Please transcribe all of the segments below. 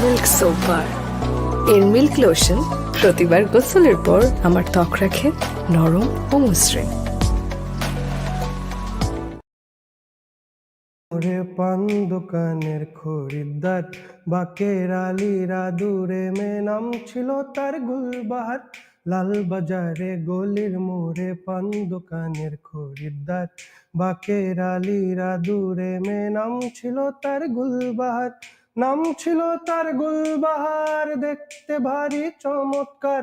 Milk soap বার এর milk lotion প্রতিবার গোসলের পর আমার ত্বক রাখে নরম ও মসৃণ ওরে পান দোকানের খরিদ্দার বাকের আলীরা দূরে মে নাম ছিল তার গুলবাহার লাল বাজারে গলির মোড়ে পান দোকানের খরিদ্দার। বাকের আলীরা দূরে মে, নাম ছিল তার গুলবাহার। নাম ছিল তার গুলবাহার, দেখতে ভারী চমৎকার।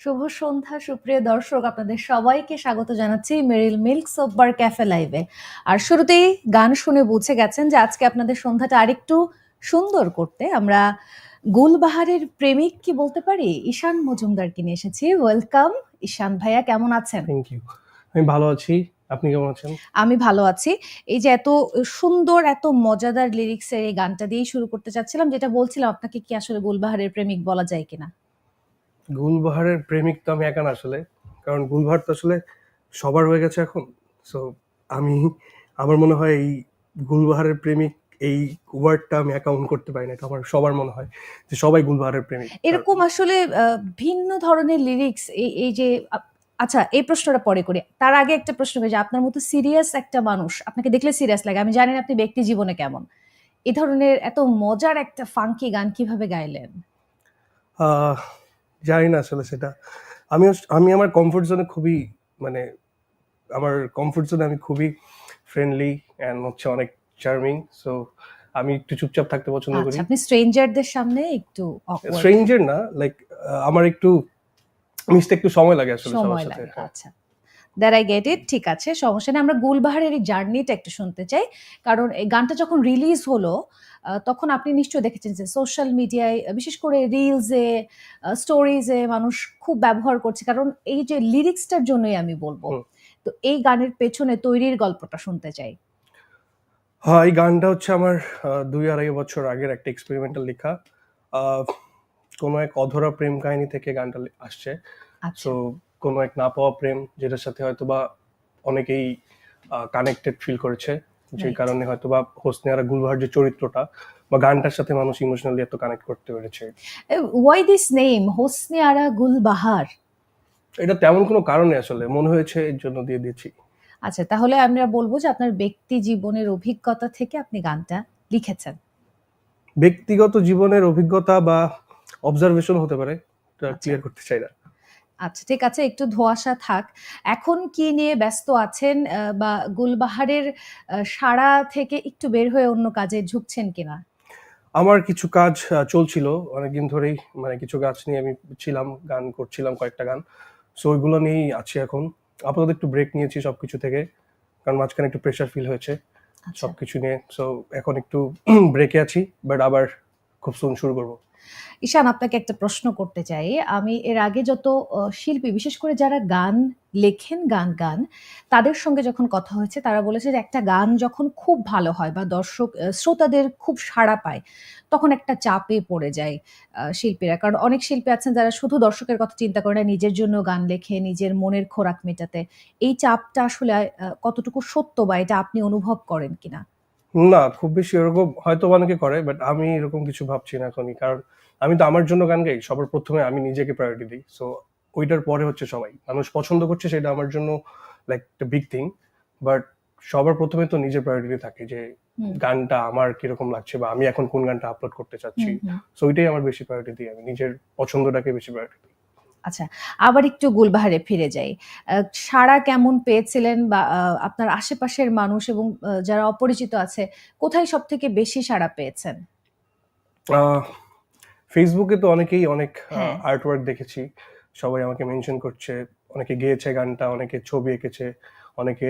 শুভ সন্ধ্যা সুপ্রিয় দর্শক আপনাদের সবাইকে স্বাগত জানাচ্ছি মেরিল মিল্ক সোপবার ক্যাফে লাইভে। আর শুরুতেই গান শুনে বুঝে গেছেন যে আজকে আপনাদের সন্ধ্যাটা আরেকটু সুন্দর করতে আমরা গুলবাহারের প্রেমিক কি বলতে পারি? ঈশান মজুমদারকে নিয়ে এসেছি। ওয়েলকাম ঈশান ভাইয়া কেমন আছেন? থ্যাংক ইউ আমি ভালো আছি। আপনি কেমন আছেন? আমি ভালো আছি। এই যে এত সুন্দর এত মজাদার লিরিক্সের এই গানটা দিয়েই শুরু করতে চাচ্ছিলাম যেটা বলছিলাম আপনাকে কি আসলে গুলবাহারের প্রেমিক বলা যায় কিনা? গুলবাহারের প্রেমিক তো আমি একা না আসলে। কারণ গুলবাহার তো আসলে সবার হয়ে গেছে এখন। সো আমি আমার মনে হয় এই গুলবাহারের প্রেমিক এই ওয়ার্ডটা আমি অ্যাকাউন্ট করতে পারি না। এটা আমার সবার মনে হয় যে সবাই গুলবাহারের প্রেমিক। এরকম আসলে ভিন্ন ধরনের লিরিক্স এই এই যে আচ্ছা এই প্রশ্নটা পরে করি। তার আগে একটা প্রশ্ন করি যে আপনার মতো সিরিয়াস একটা মানুষ আপনাকে দেখলে সিরিয়াস লাগে আমি জানি না আপনি ব্যক্তি জীবনে কেমন। এই ধরনের এত মজার একটা ফাঙ্কি গান কীভাবে গাইলেন? জানি না আসলে সেটা। আমি আমি আমার কমফোর্ট জোনে খুবই মানে আমার কমফোর্ট জোনে আমি খুবই ফ্রেন্ডলি অ্যান্ড হচ্ছে অনেক চার্মিং সো আমি একটু চুপচাপ থাকতে পছন্দ করি। আচ্ছা আপনি স্ট্রেঞ্জারদের সামনে একটু স্ট্রেঞ্জার না লাইক আমার একটু মিশতে একটু সময় লাগে আসলে সবার সময় সাথে লাগে হ্যাঁ। আচ্ছা। দ্যাট আই গেট ইট ঠিক আছে সমস্যা নেই। আমরা গুলবাহারের এই জার্নিটা একটু শুনতে চাই কারণ এই গানটা যখন রিলিজ হলো তখন আপনি নিশ্চয়ই দেখেছেন যে সোশ্যাল মিডিয়ায় বিশেষ করে রিলসে স্টোরিজে মানুষ খুব ব্যবহার করছে। কারণ এই যে লিরিক্সটার জন্যই আমি বলব তো এই গানের পেছনে তৈরির গল্পটা শুনতে চাই। হ্যাঁ এই গানটা হচ্ছে আমার দুই আড়াই বছর আগের একটা এক্সপেরিমেন্টাল লেখা। কোনো এক অধরা প্রেম কাহিনী থেকে গানটা আসছে। আচ্ছা। সো কোনো এক না পাওয়া প্রেম যেটার সাথে হয়তো বা অনেকেই কানেক্টেড ফিল করেছে। যে কারণে হয়তো বা হোসনে আরা গুলবাহার যে চরিত্রটা বা গানটার সাথে মানুষ ইমোশনালি এত কানেক্ট করতে পেরেছে। Why this name Hosne Ara Gulbahar? এটা তেমন কোনো কারণে আসলে মনে হয়েছে এর জন্য দিয়ে দিয়েছি আচ্ছা তাহলে আমরা বলব যে আপনার ব্যক্তি জীবনের অভিজ্ঞতা থেকে আপনি গানটা লিখেছেন। ব্যক্তিগত জীবনের অভিজ্ঞতা বা অবজারভেশন হতে পারে আচ্ছা। ক্লিয়ার করতে চাই না। আচ্ছা ঠিক আছে একটু ধোঁয়াশা থাক। এখন কি নিয়ে ব্যস্ত আছেন বা গুলবাহারের সাড়া থেকে একটু বের হয়ে অন্য কাজে ঝুঁকছেন কিনা? আমার কিছু কাজ চলছিল। অনেকদিন ধরেই মানে কিছু গাছ নিয়ে আমি ছিলাম গান করছিলাম কয়েকটা গান। সো ওইগুলো নিয়েই আছি এখন। আপাতত একটু ব্রেক নিয়েছি সবকিছু থেকে কারণ মাঝখানে একটু প্রেশার ফিল হয়েছে আচ্ছা। সবকিছু নিয়ে। সো এখন একটু ব্রেকে আছি বাট আবার খুব সুন শুরু করব। ঈশান, আপনাকে একটা প্রশ্ন করতে চাই। আমি এর আগে যত শিল্পী, বিশেষ করে যারা গান লেখেন, গান গান, তাদের সঙ্গে যখন কথা হয়েছে, তারা বলেছে যে একটা গান যখন খুব ভালো হয় বা দর্শক শ্রোতাদের খুব সাড়া পায়, তখন একটা চাপে পড়ে যায় শিল্পীরা। কারণ অনেক শিল্পী আছেন যারা শুধু দর্শকের কথা চিন্তা করে না, নিজের জন্য গান লেখে, নিজের মনের খোরাক মেটাতে। এই চাপটা আসলে কতটুকু সত্য বা এটা আপনি অনুভব করেন কিনা? না খুব বেশি এরকম হয়তো অনেকে করে বাট আমি এরকম কিছু ভাবছি না এখনই। কারণ আমি তো আমার জন্য গান গাই সবার প্রথমে আমি নিজেকে প্রায়োরিটি দিই। সো ওইটার পরে হচ্ছে সবাই। মানুষ পছন্দ করছে সেটা আমার জন্য লাইক একটা বিগ থিং বাট সবার প্রথমে তো নিজের প্রায়োরিটি থাকে যে গানটা আমার কীরকম লাগছে বা আমি এখন কোন গানটা আপলোড করতে চাচ্ছি। সো ওইটাই আমার বেশি প্রায়োরিটি দিই আমি নিজের পছন্দটাকে বেশি প্রায়োরিটি দিই। আচ্ছা আবার একটু গুলবাহারে ফিরে যাই। সাড়া কেমন পেয়েছিলেন বা আপনার আশেপাশের মানুষ এবং যারা অপরিচিত আছে কোথায় সব থেকে বেশি সাড়া পেয়েছেন? ফেসবুকে তো অনেকেই অনেক হ্যাঁ। আর্ট ওয়ার্ক দেখেছি। সবাই আমাকে মেনশন করছে। অনেকে গেয়েছে গানটা অনেকে ছবি এঁকেছে অনেকে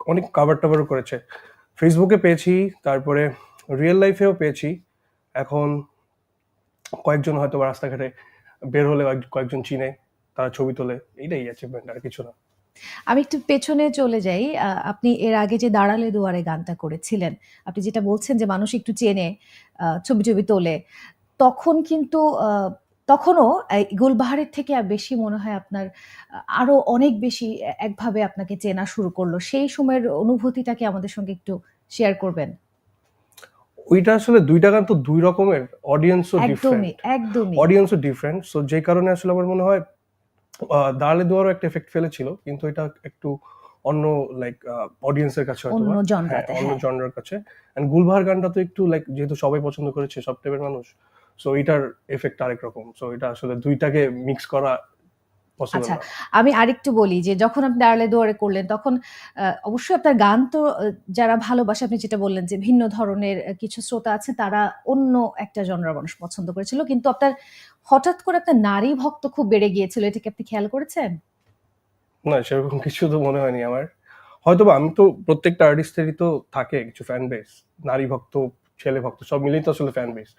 অনেক কাভার টাভারও করেছে। ফেসবুকে পেয়েছি তারপরে রিয়েল লাইফেও পেয়েছি। এখন কয়েকজন হয়তো রাস্তাঘাটে বের হলে কয়েকজন চিনে, তারা ছবি তোলে, এইটাই অ্যাচিভমেন্ট আর কিছু না। আমি একটু পেছনে চলে যাই। আপনি এর আগে যে দাঁড়ালে দুয়ারে গানটা করেছিলেন, আপনি যেটা বলছেন যে মানুষ একটু চেনে ছবি ছবি তোলে, তখন কিন্তু তখনও গুলবাহারের থেকে বেশি মনে হয় আপনার আরও অনেক বেশি একভাবে আপনাকে চেনা শুরু করল। সেই সময়ের অনুভূতিটাকে আমাদের সঙ্গে একটু শেয়ার করবেন? ওইটা আসলে দুইটা গান তো দুই রকমের অডিয়েন্সও একদমই ডিফারেন্ট একদমই। অডিয়েন্সও ডিফারেন্ট সো যে কারণে আসলে আমার মনে হয় দাঁড়ালে দুয়ারও একটা এফেক্ট ফেলেছিল কিন্তু এটা একটু অন্য লাইক অডিয়েন্সের কাছে হয়তো অন্য হ্যাঁ জনরাতে অন্য হ্যাঁ জনরার কাছে। এন্ড গুলবাহার গানটা তো একটু লাইক যেহেতু সবাই পছন্দ করেছে সব টাইপের মানুষ সো এটার এফেক্ট আরেক রকম। সো এটা আসলে দুইটাকে মিক্স করা আচ্ছা আমি আরেকটু বলি যে যখন আপনি দাঁড়ালে দুয়ারে করলেন তখন অবশ্যই আপনার গান তো যারা ভালোবাসে আপনি যেটা বললেন যে ভিন্ন ধরনের কিছু শ্রোতা আছে তারা অন্য একটা জনরার মানুষ পছন্দ করেছিল। কিন্তু আপনার হঠাৎ করে আপনার নারী ভক্ত খুব বেড়ে গিয়েছিল এটা কি আপনি খেয়াল করেছেন? না সেরকম কিছু তো মনে হয়নি আমার। হয়তো বা আমি তো প্রত্যেকটা আর্টিস্টেরই তো থাকে কিছু ফ্যান বেস নারী ভক্ত ছেলে ভক্ত সব মিলেই তো আসলে ফ্যান বেস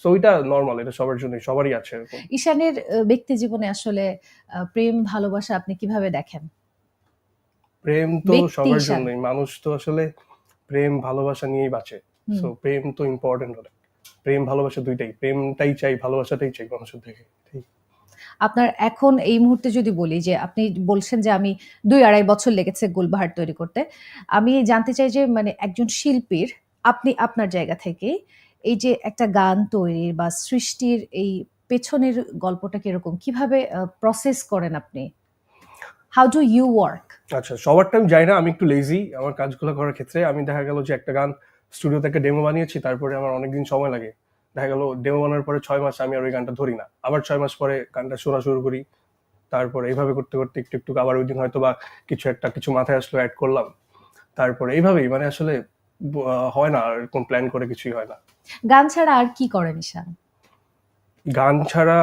সো ওইটা নর্মাল এটা সবার জন্যই সবারই আছে এরকম। ঈশানের ব্যক্তি জীবনে আসলে প্রেম ভালোবাসা আপনি কীভাবে দেখেন? প্রেম তো সবার। জন্যই মানুষ তো আসলে প্রেম ভালোবাসা নিয়েই বাঁচে। সো প্রেম তো ইম্পর্টেন্ট হলে প্রেম ভালোবাসা দুইটাই প্রেমটাই চাই ভালোবাসাটাই চাই মানুষের থেকে আপনার এখন এই মুহূর্তে যদি বলি যে আপনি বলছেন যে আমি দুই আড়াই বছর লেগেছে গুলবাহার তৈরি করতে। আমি জানতে চাই যে মানে একজন শিল্পীর আপনি আপনার জায়গা থেকে এই যে একটা গান তৈরির বা সৃষ্টির এই পেছনের গল্পটা কীরকম? কীভাবে প্রসেস করেন আপনি? হাউ ডু ইউ ওয়ার্ক আচ্ছা সবার টাইম যাই না, আমি একটু লেজি আমার কাজগুলো করার ক্ষেত্রে আমি দেখা গেল যে একটা গান স্টুডিও থেকে ডেমো বানিয়েছি, তারপরে আমার অনেকদিন সময় লাগে। দেখা গেল ডেমো বানানোর পরে ছয় মাস আমি আর ওই গানটা ধরি না। আবার ছয় মাস পরে গানটা শোনা শুরু করি, তারপরে এইভাবে করতে করতে একটু একটু আবার ওই দিন হয়তো বা কিছু একটা, কিছু মাথায় আসলো অ্যাড করলাম। তারপরে এইভাবেই মানে আসলে হয় না এরকম প্ল্যান করে কিছুই হয় না। গান ছাড়া আর কি করেন ঈশান গান ছাড়া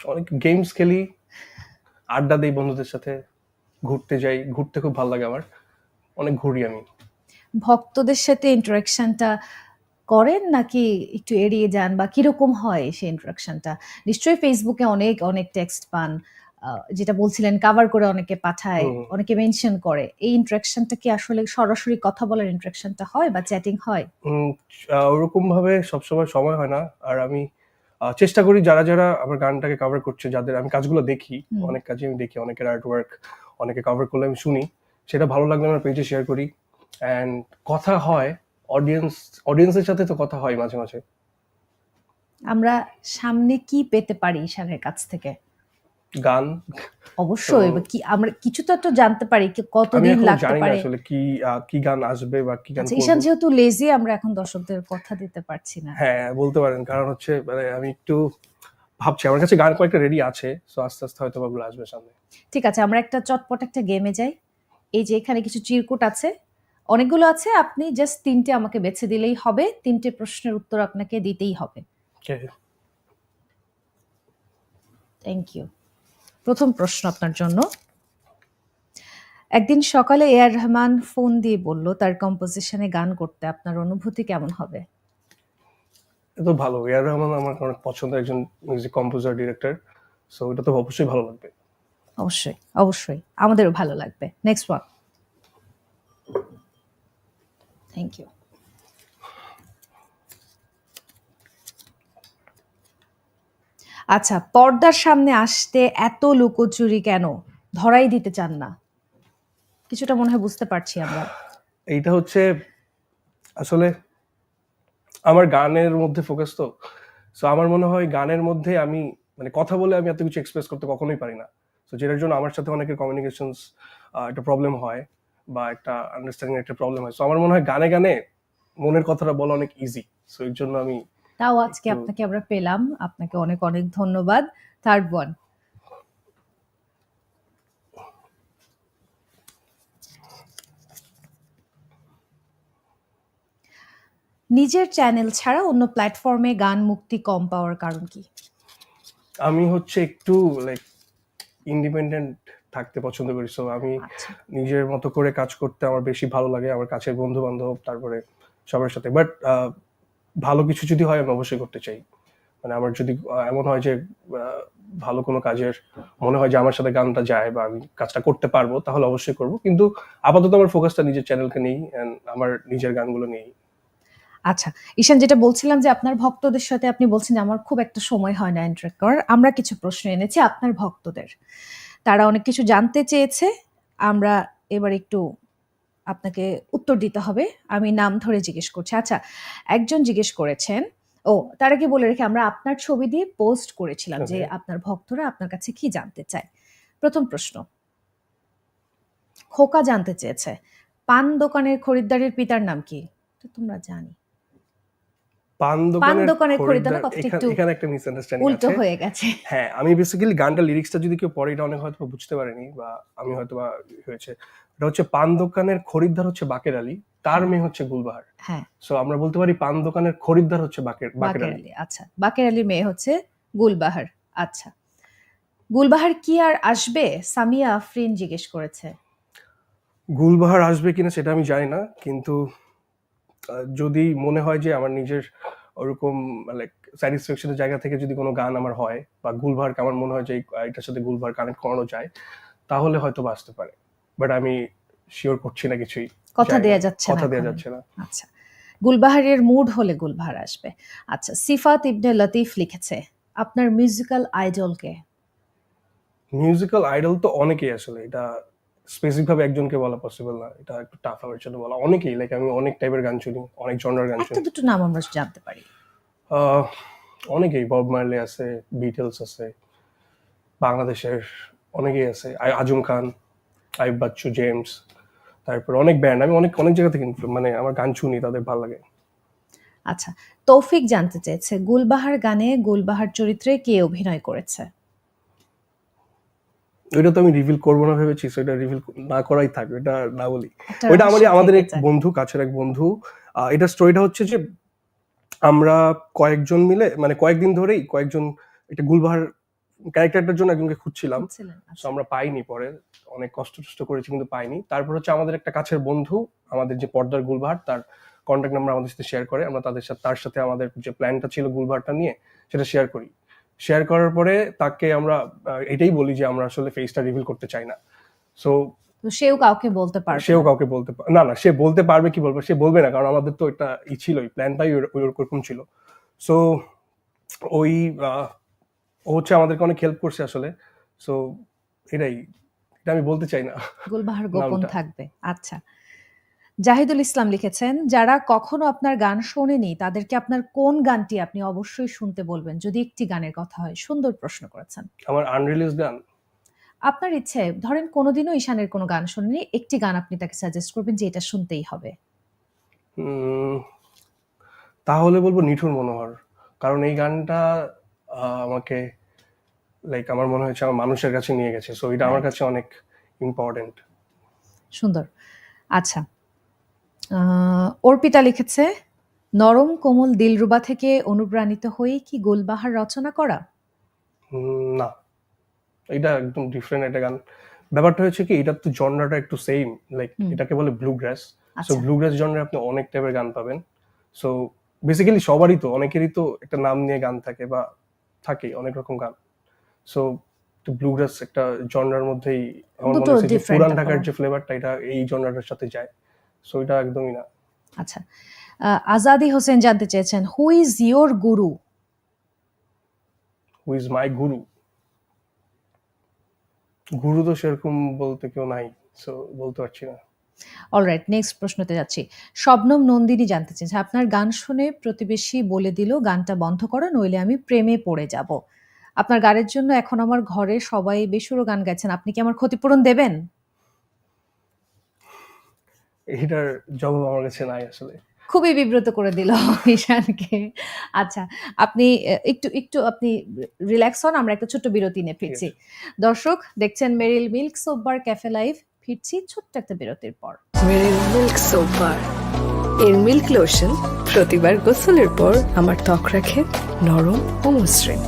অনেক গেমস খেলি আড্ডা দেই বন্ধুদের সাথে ঘুরতে যাই ঘুরতে খুব ভালো লাগে আমার অনেক ঘুরি আমি। ভক্তদের সাথে ইন্টারাকশনটা করেন নাকি একটু এড়িয়ে যান? বা কীরকম হয় সেই ইন্টারাকশনটা নিশ্চয়ই ফেসবুকে অনেক অনেক টেক্সট পান। যেটা বলছিলেন কাভার করে অনেকে পাঠায় অনেকে মেনশন করে এই ইন্টারাকশনটা কি আসলে সরাসরি কথা বলার ইন্টারাকশনটা হয় বা চ্যাটিং হয়? ওরকম ভাবে সবসময় সময় হয় না। আর আমি চেষ্টা করি যারা যারা আমার গানটাকে কভার করছে যাদের আমি কাজগুলো দেখি অনেক কাজে আমি দেখি অনেকের আর্ট ওয়ার্ক অনেকে কভার করলে আমি শুনি। সেটা ভালো লাগলে আমার পেজে শেয়ার করি। অ্যান্ড কথা হয় অডিয়েন্স অডিয়েন্সের সাথে তো কথা হয় মাঝে মাঝে। আমরা সামনে কি পেতে পারি ঈশানের কাছ থেকে? গান? অবশ্যই কি আমরা কিছু তো একটু জানতে পারি কি কতদিন লাগতে পারে। আসলে কি কি গান আসবে বা কি গান আচ্ছা। ঈশান যেহেতু লেজি আমরা এখন দর্শকদের কথা দিতে পারছি না। হ্যাঁ বলতে পারেন কারণ হচ্ছে মানে আমি একটু ভাবছি আমার কাছে গান কয়েকটা রেডি আছে সো আস্তে আস্তে হয়তো ওগুলো আসবে সামনে। ঠিক আছে আমরা একটা চটপট একটা গেমে যাই। এই যে এখানে কিছু চিরকুট আছে অনেকগুলো আছে আপনি জাস্ট তিনটে আমাকে বেছে দিলেই হবে তিনটে প্রশ্নের উত্তর আপনাকে দিতেই হবে. থ্যাংক ইউ প্রথম প্রশ্ন আপনার জন্য। একদিন সকালে এ আর রহমান ফোন দিয়ে বলল তার কম্পোজিশনে গান করতে আপনার অনুভূতি কেমন হবে? এটা তো ভালো। এ আর রহমান আমার অনেক পছন্দের একজন মিউজিক কম্পোজার ডিরেক্টর সো এটা তো অবশ্যই ভালো লাগবে। অবশ্যই অবশ্যই। আমাদেরও ভালো লাগবে। নেক্সট ওয়ান থ্যাংক ইউ আচ্ছা পর্দার সামনে আসতে এত লুকোচুরি কেন? ধরাই দিতে চান না। কিছুটা মনে হয় বুঝতে পারছি আমরা। এইটা হচ্ছে, আসলে আমার গানের মধ্যে ফোকাস তো। সো আমার মনে হয় গানের মধ্যে আমি মানে কথা বলে আমি এত কিছু এক্সপ্রেস করতে কখনোই পারি না। তো যেটার জন্য আমার সাথে অনেকের কমিউনিকেশনস একটা প্রবলেম হয় বা একটা আন্ডারস্ট্যান্ডিং একটা প্রবলেম হয়। সো আমার মনে হয় গানে গানে মনের কথাটা বলা অনেক ইজি সো এর জন্য আমি তাও আজকে আপনাকে আমরা পেলাম। আপনাকে অনেক অনেক ধন্যবাদ। থার্ড ওয়ান নিজের চ্যানেল ছাড়া অন্য প্ল্যাটফর্মে গান মুক্তি কম পাওয়ার কারণ কি? আমি হচ্ছে একটু লাইক ইন্ডিপেন্ডেন্ট থাকতে পছন্দ করি। সো আমি আচ্ছা। নিজের মতো করে কাজ করতে আমার বেশি ভালো লাগে আমার কাছের বন্ধু বান্ধব তারপরে সবার সাথে। বাট ভালো কিছু যদি হয়, আমি অবশ্যই করতে চাই। মানে আমার যদি এমন হয় যে ভালো কোনো কাজের মনে হয় যে, আমার সাথে গানটা যায় বা আমি কাজটা করতে পারব, তাহলে অবশ্যই করব। কিন্তু আপাতত আমার ফোকাসটা নিজের চ্যানেলকে নেই আমার নিজের গানগুলো নেই। আচ্ছা ঈশান যেটা বলছিলাম যে, আপনার ভক্তদের সাথে আপনি বলছেন আমার খুব একটা সময় হয় না ইন্টারেক্ট করার আমরা কিছু প্রশ্ন এনেছি আপনার ভক্তদের। তারা অনেক কিছু জানতে চেয়েছে। আমরা এবার একটু আপনাকে উত্তর দিতে হবে। আমি নাম ধরে জিজ্ঞেস করছি। আচ্ছা একজন জিজ্ঞেস করেছেন ও তার আগে বলে রেখে আমরা আপনার ছবি দিয়ে পোস্ট করেছিলাম যে আপনার ভক্তরা আপনার কাছে কি জানতে চায়। প্রথম প্রশ্ন খোকা জানতে চেয়েছে। পান দোকানের খরিদ্দারের পিতার নাম কি? তো তোমরা জানি। পান দোকানের দোকানের খরিদ্দার খরিদ্দার কথাটা একটু এখানে একটা মিসআন্ডারস্ট্যান্ডিং উল্টো হয়ে গেছে। হ্যাঁ আমি বেসিক্যালি গানটা লিরিক্সটা যদি কেউ পড়ে এটা অনেক হয়তো বুঝতে পারেনি বা আমি হয়তো বা হয়েছে। এটা হচ্ছে পান দোকানের খরিদ্দার হচ্ছে বাকের আলী তার মেয়ে হচ্ছে গুলবাহার। হ্যাঁ। সো আমরা বলতে পারি পান দোকানের খরিদ্দার হচ্ছে বাকের বাকের আলী। আচ্ছা। বাকের আলীর মেয়ে হচ্ছে গুলবাহার আচ্ছা। গুলবাহার কি আর আসবে? সামিয়া আফরিন জিজ্ঞেস করেছে। গুলবাহার আসবে কিনা সেটা আমি জানি না কিন্তু যদি মনে হয় যে আমার নিজের ওরকম লাইক স্যাটিসফ্যাকশনের জায়গা থেকে যদি কোনো গান আমার হয় বা গুলবাহারকে আমার মনে হয় যে এটার সাথে গুলবাহার কানেক্ট করানো যায় তাহলে হয়তো বা আসতে পারে। বাট আমি শিওর করছি না কিছুই। কথা দেয়া যাচ্ছে না কথা দেওয়া যাচ্ছে না। আচ্ছা। গুলবাহারের মুড হলে গুলবাহার আসবে। আচ্ছা সিফাত ইবনে লতিফ লিখেছে আপনার মিউজিক্যাল আইডলকে মিউজিক্যাল আইডল তো অনেকেই আসলে এটা স্পেসিফিক ভাবে একজনকে বলা পসিবল না এটা একটু টাফ আমার জন্য বলা অনেকেই লাইক আমি অনেক টাইপের গান শুনি অনেক জনরার গান একটা শুনি। দুটো নাম আমরা জানতে পারি। অনেকেই বব মার্লে আছে বিটলস আছে বাংলাদেশের অনেকেই আছে আজম খান আইব বাচ্চু জেমস তারপর অনেক ব্যান্ড আমি অনেক অনেক জায়গা থেকে মানে আমার গান শুনি তাদের ভালো লাগে। আচ্ছা তৌফিক জানতে চেয়েছে গুলবাহার গানে গুলবাহার চরিত্রে কে অভিনয় করেছে? ওইটা তো আমি রিভিল করব না ভেবেছি so এটা রিভিল না করাই থাকবে এটা না বলি। ওইটা আমাদের আমাদের এক বন্ধু কাছের এক বন্ধু এটা স্টোরিটা হচ্ছে যে আমরা কয়েকজন মিলে মানে কয়েকদিন ধরেই কয়েকজন একটা গুলবাহার ক্যারেক্টারটার জন্য একজনকে খুঁজছিলাম। তো আচ্ছা। আমরা পাইনি পরে। অনেক কষ্ট টষ্ট করেছি কিন্তু পাইনি। তারপর হচ্ছে আমাদের একটা কাছের বন্ধু আমাদের যে পর্দার গুলবাহার তার কন্ট্যাক্ট নাম্বার আমাদের সাথে শেয়ার করে। আমরা তাদের সাথে তার সাথে আমাদের যে প্ল্যানটা ছিল গুলবাহারটা নিয়ে সেটা শেয়ার করি। শেয়ার করার পরে তাকে আমরা এটাই বলি যে আমরা আসলে ফেসটা রিভিল করতে চাই না। সো সেও কাউকে বলতে পারবে সেও কাউকে বলতে পার- না না সে বলতে পারবে কি বলবে সে বলবে না কারণ আমাদের তো এটা ই ছিলই প্ল্যানটাই ওরকম ছিল। সো ওই ও হচ্ছে আমাদেরকে অনেক হেল্প করছে আসলে। সো এটাই। এটা আমি বলতে চাই না। গুলবাহার গোপন থাকবে। আচ্ছা। জাহিদুল ইসলাম লিখেছেন যারা কখনো আপনার গান শোনেনি তাদেরকে আপনার কোন গানটি আপনি অবশ্যই শুনতে বলবেন? যদি একটি গানের কথা হয় সুন্দর প্রশ্ন করেছেন। আমার আনরিলিজ গান? আপনার ইচ্ছে ধরেন কোনোদিনও ঈশানের কোনো গান শোনেনি একটি গান আপনি তাকে সাজেস্ট করবেন যে এটা শুনতেই হবে। তাহলে বলব নিঠুর মনোহর। কারণ এই গানটা আমাকে লাইক আমার মনে হয়েছে আমার মানুষের কাছে নিয়ে গেছে। সো এটা আমার কাছে অনেক ইম্পর্টেন্ট সুন্দর। আচ্ছা অর্পিতা লিখেছে নরম কোমল দিলরুবা থেকে অনুপ্রাণিত হয়ে কি গোলবাহার রচনা করা? না। এটা একদম ডিফারেন্ট একটা গান। ব্যাপারটা হয়েছে কি এটা তো জনরাটা একটু সেম লাইক এটাকে বলে bluegrass so bluegrass জনরে আপনি অনেক টাইপের গান পাবেন। সো বেসিক্যালি সবারই তো অনেকেরই তো একটা নাম নিয়ে গান থাকে বা থাকে অনেক রকম গান। সো ব্লু গ্রাস একটা জনরার মধ্যেই আমার মনে হচ্ছে পুরান ঢাকার যে ফ্লেভারটা এটা এই জনরাটার সাথে যায়। সো এটা একদমই না। আচ্ছা। আজাদি হোসেন জানতে চেয়েছেন who is your Guru who is my গুরু গুরু তো সেরকম বলতে কেউ নাই সো বলতে পারছি না। অলরাইট নেক্সট প্রশ্নতে যাচ্ছি। শবনম নন্দিনী জানতে চেয়েছে আপনার গান শুনে প্রতিবেশী বলে দিল গানটা বন্ধ করো নইলে আমি প্রেমে পড়ে যাব। আপনার গানের জন্য এখন আমার ঘরে সবাই বেসুরো গান গাইছেন আপনি কি আমার ক্ষতিপূরণ দেবেন? এটার জবাব আমার কাছে নাই আসলে। খুবই বিব্রত করে দিল ঈশানকে। আচ্ছা আপনি একটু একটু আপনি রিল্যাক্স হন আমরা একটা ছোট্ট বিরতি নিয়ে ফিরছি। দর্শক দেখছেন Meril milk soap bar cafe live ফিরছি ছোট্ট একটা বিরতির পর। মিল্ক এর মিল্ক লোশন প্রতিবার গোসলের পর আমার ত্বক রাখে নরম ও মসৃণ।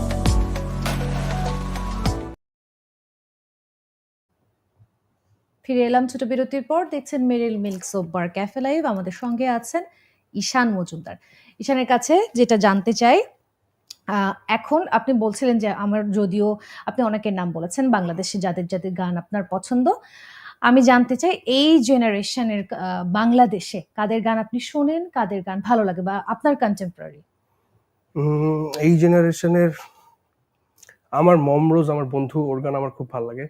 ফিরে এলাম ছোট বিরতির পর। দেখছেন Meril milk soap bar cafe live আমাদের সঙ্গে আছেন ঈশান মজুমদার। ঈশানের কাছে যেটা জানতে চাই আহ, এখন আপনি বলছিলেন যে আমার যদিও আপনি অনেকের নাম বলেছেন বাংলাদেশে যাদের যাদের গান আপনার পছন্দ আমি জানতে চাই এই জেনারেশনের বাংলাদেশে কাদের গান আপনি শোনেন কাদের গান ভালো লাগে বা আপনার কন্টেম্পোরারি এই জেনারেশনের আমার মমরোজ আমার বন্ধু ওর গান আমার খুব ভালো লাগে।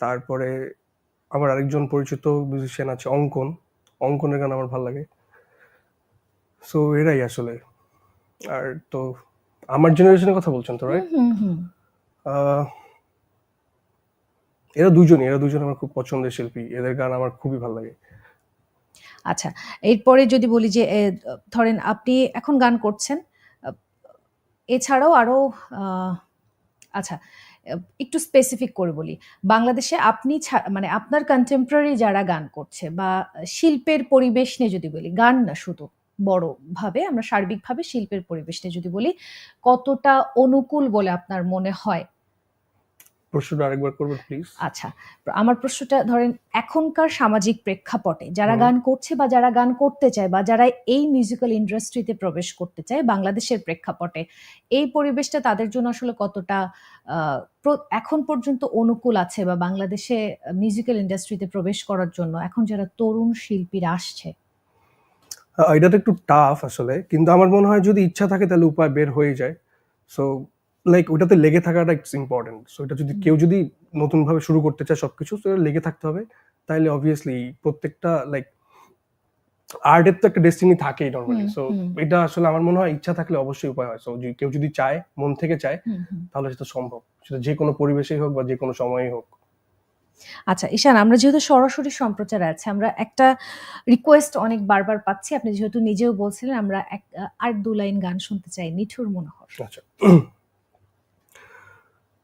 তারপরে আমার আরেকজন পরিচিত মিউজিশিয়ান আছে অঙ্কন। অঙ্কনের গান আমার ভালো লাগে। সো এরাই আসলে। আর তো আমার জেনারেশনের কথা বলছেন তো রাইট হুম হুম এরা দুজনই, এরা দুজন আমার খুব পছন্দের শিল্পী। এদের গান আমার খুবই ভালো লাগে। আচ্ছা এরপরে যদি বলি যে ধরেন আপনি এখন গান করছেন এছাড়াও আরও আচ্ছা একটু স্পেসিফিক করে বলি। বাংলাদেশে আপনি মানে আপনার কন্টেম্পোরারি যারা গান করছে বা শিল্পের পরিবেশ নিয়ে যদি বলি, গান না শুধু বড় ভাবে আমরা সার্বিকভাবে শিল্পের পরিবেশ নিয়ে যদি বলি, কতটা অনুকূল বলে আপনার মনে হয়? প্রশ্নটা আরেকবার করবেন প্লিজ আচ্ছা আমার প্রশ্নটা ধরেন এখনকার সামাজিক প্রেক্ষাপটে যারা গান করছে বা যারা গান করতে চায় বা যারা এই মিউজিক্যাল ইন্ডাস্ট্রিতে প্রবেশ করতে চায় বাংলাদেশের প্রেক্ষাপটে এই পরিবেশটা তাদের জন্য আসলে কতটা এখন পর্যন্ত অনুকূল আছে বা বাংলাদেশে মিউজিক্যাল ইন্ডাস্ট্রিতে প্রবেশ করার জন্য এখন যারা তরুণ শিল্পীরা আসছে? এটা তো একটু টাফ আসলে কিন্তু আমার মনে হয় যদি ইচ্ছা থাকে তাহলে উপায় বের হয়ে যায়। সো লাইক ওটাতে লেগে থাকাটা ইটস ইম্পর্টেন্ট সো এটা যদি কেউ যদি নতুনভাবে শুরু করতে চায় সবকিছু তো লেগে থাকতে হবে। তাহলে অবভিয়াসলি প্রত্যেকটা লাইক আর্টের তো একটা ডেস্টিনি থাকেই নর্মালি সো এটা আসলে আমার মনে হয় ইচ্ছা থাকলে অবশ্যই উপায় হয়। সো কেউ যদি চায় মন থেকে চায়। তাহলে সেটা সম্ভব। সেটা যে কোনো পরিবেশেই হোক বা যে কোনো সময়ই হোক। আচ্ছা ঈশান আমরা যেহেতু সরাসরি সম্প্রচার আছে আমরা একটা রিকোয়েস্ট অনেক বারবার পাচ্ছি। আপনি যেহেতু নিজেও বলছিলেন আমরা এক আর দু লাইন গান শুনতে চাই নিঠুর মনোহর। আচ্ছা।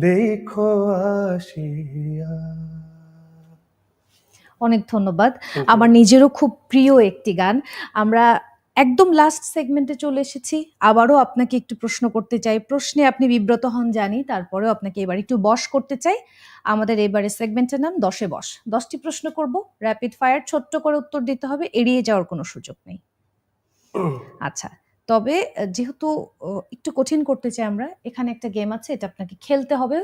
দেখো আসিয়া। অনেক ধন্যবাদ। আমার নিজেরও খুব প্রিয় একটি গান। আমরা একদম লাস্ট সেগমেন্টে চলে এসেছি। আবারও আপনাকে একটু প্রশ্ন করতে চাই। প্রশ্নে আপনি বিব্রত হন জানি। তারপরেও আপনাকে এবার একটু বশ করতে চাই। আমাদের এবারে সেগমেন্টের নাম দশে বস দশটি প্রশ্ন করব। র্যাপিড ফায়ার ছোট্ট করে উত্তর দিতে হবে। এড়িয়ে যাওয়ার কোনো সুযোগ নেই। আচ্ছা। তবে যেহেতু একটু কঠিন করতে চাই আমরা এখানে একটা গেম আছে এটা আপনাকে খেলতে হবে।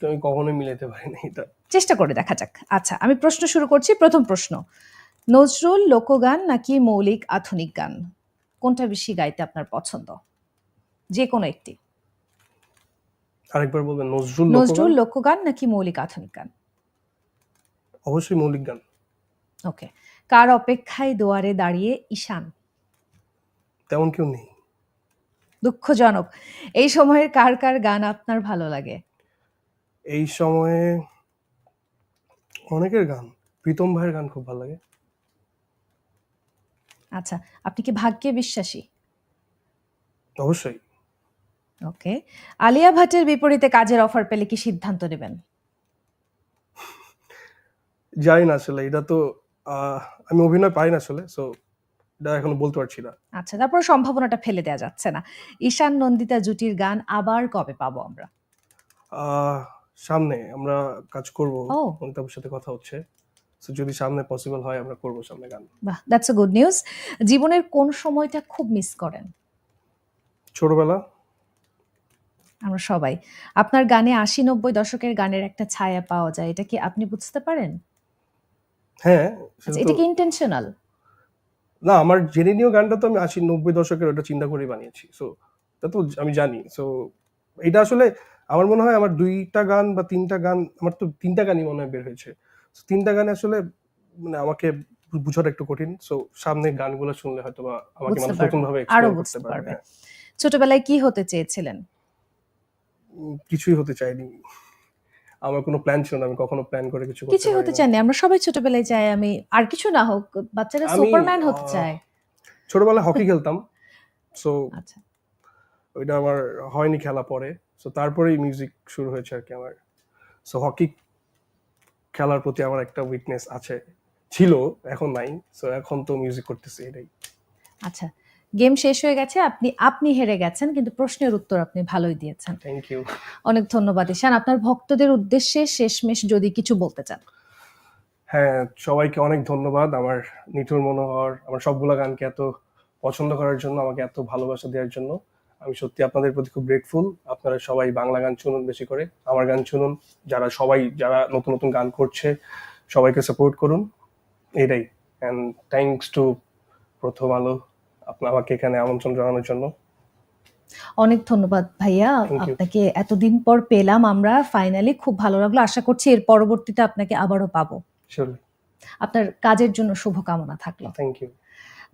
তো আমি কখনোই মিলাতে পারি না এটা। চেষ্টা করে দেখা যাক। আচ্ছা আমি প্রশ্ন শুরু করছি প্রথম প্রশ্ন। নজরুল লোকগান নাকি মৌলিক আধুনিক গান? কোনটা বেশি গাইতে আপনার পছন্দ? যে কোনো একটি। আরেকবার বলবেন নজরুল নজরুল? লোকগান নাকি মৌলিক আধুনিক গান? অবশ্যই মৌলিক গান। ওকে। কার অপেক্ষায় দুয়ারে দাঁড়িয়ে ঈশান? তেমন কেউ নেই। দুঃখজনক। এই সময়ের কার কার গান আপনার ভালো লাগে? এই সময়ে অনেকের গান প্রীতম ভাইয়ের গান খুব ভালো লাগে। আচ্ছা আপনি কি ভাগ্যে বিশ্বাসী? অবশ্যই। ওকে। আলিয়া ভাটের বিপরীতে কাজের অফার পেলে কি সিদ্ধান্ত নেবেন? জানি না আসলে এটা তো আমি অভিনয় পাই না আসলে সো এখনও বলতে পারছি না। আচ্ছা তারপর সম্ভাবনাটা ফেলে দেওয়া যাচ্ছে না। ঈশান নন্দিতা জুটির গান আবার কবে পাবো আমরা? সামনে আমরা কাজ করব। অমিতাভের সাথে কথা হচ্ছে। যদি সামনে পসিবল হয় আমরা করব সামনে গান। বাহ দ্যাটস আ গুড নিউজ জীবনের কোন সময়টা খুব মিস করেন? ছোটবেলা। আমরা সবাই। আপনার গানে আশি নব্বই দশকের গানের একটা ছায়া পাওয়া যায় এটা কি আপনি বুঝতে পারেন? হ্যাঁ আচ্ছা, এটা কি ইন্টেনশনাল না আমার জেনে নিয়েও গানটা তো আমি আশি নব্বই দশকের ওটা চিন্তা করেই বানিয়েছি সো তা তো আমি জানি সো এটা আসলে আমার মনে হয় আমার দুইটা গান বা তিনটা গান আমার তো তিনটা গানই মনে হয় বের হয়েছে তিনটা গানে আসলে মানে আমাকে বুঝাটা একটু কঠিন সো সামনে গানগুলো শুনলে হয়তো বা আমাকে মানুষ নতুন ভাবে আরও বুঝতে পারবে। ছোটবেলায় কি হতে চেয়েছিলেন? কিছুই হতে চাইনি। আমার কোনো প্ল্যান ছিল না আমি কখনো প্ল্যান করে কিছু কিছু হতে না। চাইনি আমরা সবাই ছোটবেলায় যাই আমি আর কিছু না হোক বাচ্চারা সুপারম্যান হতে চায়। ছোটবেলায় হকি খেলতাম সো আচ্ছা। ওইটা আমার হয়নি খেলা পরে সো তারপরেই মিউজিক শুরু হয়েছে আর কি আমার। সো হকি খেলার প্রতি আমার একটা উইকনেস আছে ছিল এখন নাই সো এখন তো মিউজিক করতেছি এটাই। আচ্ছা গেম শেষ হয়ে গেছে আপনি আপনি হেরে গেছেন কিন্তু প্রশ্নের উত্তর আপনি ভালোই দিয়েছেন। থ্যাংক ইউ অনেক ধন্যবাদ ঈশান। আপনার ভক্তদের উদ্দেশ্যে শেষমেশ যদি কিছু বলতে চান। হ্যাঁ সবাইকে অনেক ধন্যবাদ। আমার নিঠুর মনোহর আমার সবগুলা গানকে এত পছন্দ করার জন্য আমাকে এত ভালোবাসা দেওয়ার জন্য। আমি সত্যি আপনাদের প্রতি খুব গ্রেটফুল আপনারা সবাই বাংলা গান শুনুন বেশি করে। আমার গান শুনুন। যারা সবাই যারা নতুন নতুন গান করছে সবাইকে সাপোর্ট করুন। এটাই। অ্যান্ড থ্যাঙ্কস টু প্রথম আলো। আপনার আমাকে এখানে আমন্ত্রণ জানানোর জন্য। অনেক ধন্যবাদ ভাইয়া। আপনাকে এতদিন পর পেলাম আমরা। ফাইনালি খুব ভালো লাগল। আশা করছি এর পরবর্তীতে আপনাকে আবারও পাবো। আপনার কাজের জন্য শুভকামনা থাকল। থ্যাংক ইউ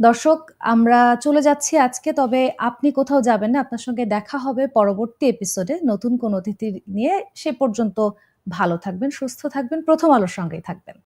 দর্শক আমরা চলে যাচ্ছি আজকে। তবে আপনি কোথাও যাবেন না। আপনার সঙ্গে দেখা হবে পরবর্তী এপিসোডে নতুন কোন অতিথি নিয়ে সে পর্যন্ত ভালো থাকবেন সুস্থ থাকবেন। প্রথম আলোর সঙ্গেই থাকবেন।